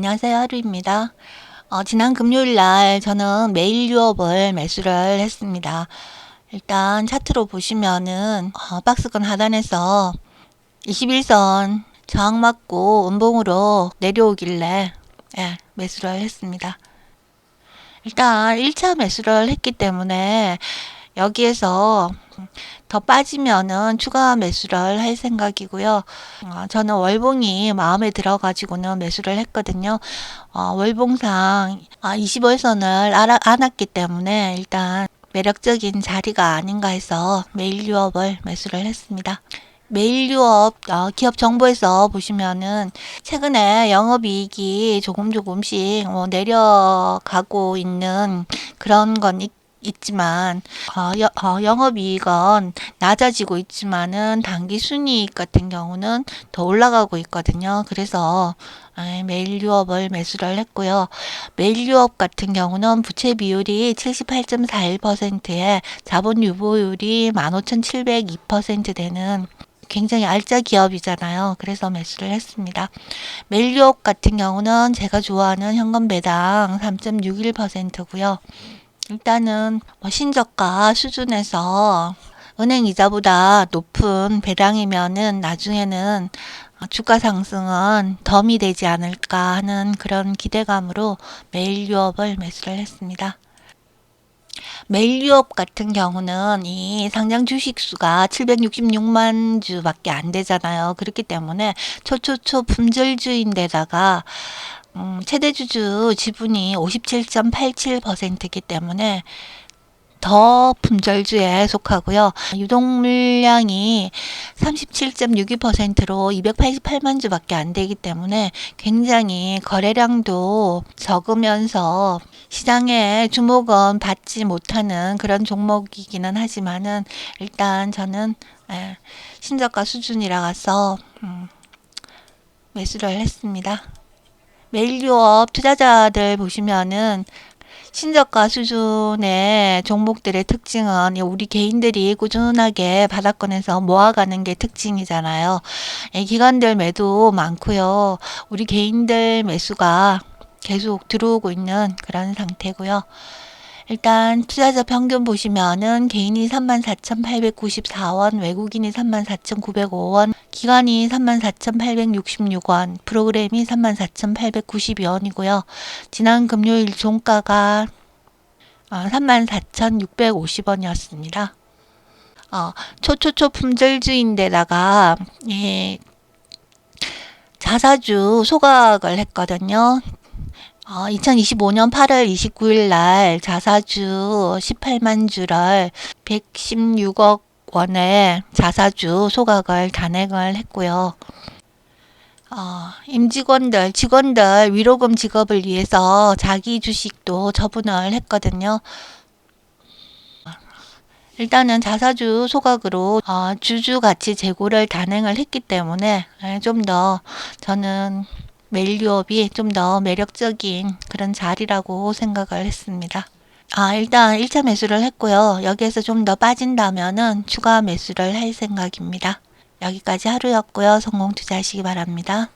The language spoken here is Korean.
안녕하세요. 하루입니다. 어, 지난 금요일 날 저는 메일 유업을 매수를 했습니다. 일단 차트로 보시면은 어, 박스권 하단에서 21선 저항 맞고 음봉으로 내려오길래 예, 매수를 했습니다. 일단 1차 매수를 했기 때문에 여기에서 더 빠지면은 추가 매수를 할 생각이고요. 어, 저는 월봉이 마음에 들어가지고는 매수를 했거든요. 어, 월봉상 아, 25일선을 알아, 안았기 때문에 일단 매력적인 자리가 아닌가 해서 메일 유업을 매수를 했습니다. 메일 유업 어, 기업 정보에서 보시면은 최근에 영업이익이 조금 조금씩 뭐 내려가고 있는 그런 건 있, 있지만 어, 여, 어, 영업이익은 낮아지고 있지만은 단기 순이익 같은 경우는 더 올라가고 있거든요. 그래서 에, 메일 유업을 매수를 했고요. 메일 유업 같은 경우는 부채 비율이 78.41%에 자본 유보율이 15,702% 되는 굉장히 알짜 기업이잖아요. 그래서 매수를 했습니다. 유업 같은 경우는 제가 좋아하는 현금 배당 3.61%고요. 일단은 뭐 신저가 수준에서 은행 이자보다 높은 배당이면은 나중에는 주가 상승은 덤이 되지 않을까 하는 그런 기대감으로 메일 유업을 매수를 했습니다. 메일 유업 같은 경우는 이 상장 주식 수가 766만 주밖에 안 되잖아요. 그렇기 때문에 초초초 품절주인데다가 음, 최대 주주 지분이 57.87%이기 때문에 더 품절주에 속하고요. 유동 물량이 37.62%로 288만 주밖에 안 되기 때문에 굉장히 거래량도 적으면서 시장에 주목은 받지 못하는 그런 종목이기는 하지만은 일단 저는 예, 신저가 수준이라서 음, 매수를 했습니다. 유업 투자자들 보시면은 신저가 수준의 종목들의 특징은 우리 개인들이 꾸준하게 바닥권에서 모아가는 게 특징이잖아요. 예, 기관들 매도 많고요. 우리 개인들 매수가 계속 들어오고 있는 그런 상태고요. 일단 투자자 평균 보시면은 개인이 34,894원, 외국인이 34,905원, 기관이 34,866원, 프로그램이 34,892원이고요. 지난 금요일 종가가 34,650원이었습니다. 어, 초초초 품절주인데다가 예, 자사주 소각을 했거든요. 어, 2025년 8월 29일 날 자사주 18만 주를 116억 원의 자사주 소각을 단행을 했고요. 어, 임직원들, 직원들 위로금 지급을 위해서 자기 주식도 처분을 했거든요. 일단은 자사주 소각으로 어, 주주 가치 재고를 단행을 했기 때문에 예, 좀더 저는 유업이 좀 더 매력적인 그런 자리라고 생각을 했습니다. 아, 일단 1차 매수를 했고요. 여기에서 좀 더 빠진다면은 추가 매수를 할 생각입니다. 여기까지 하루였고요. 성공 투자하시기 바랍니다.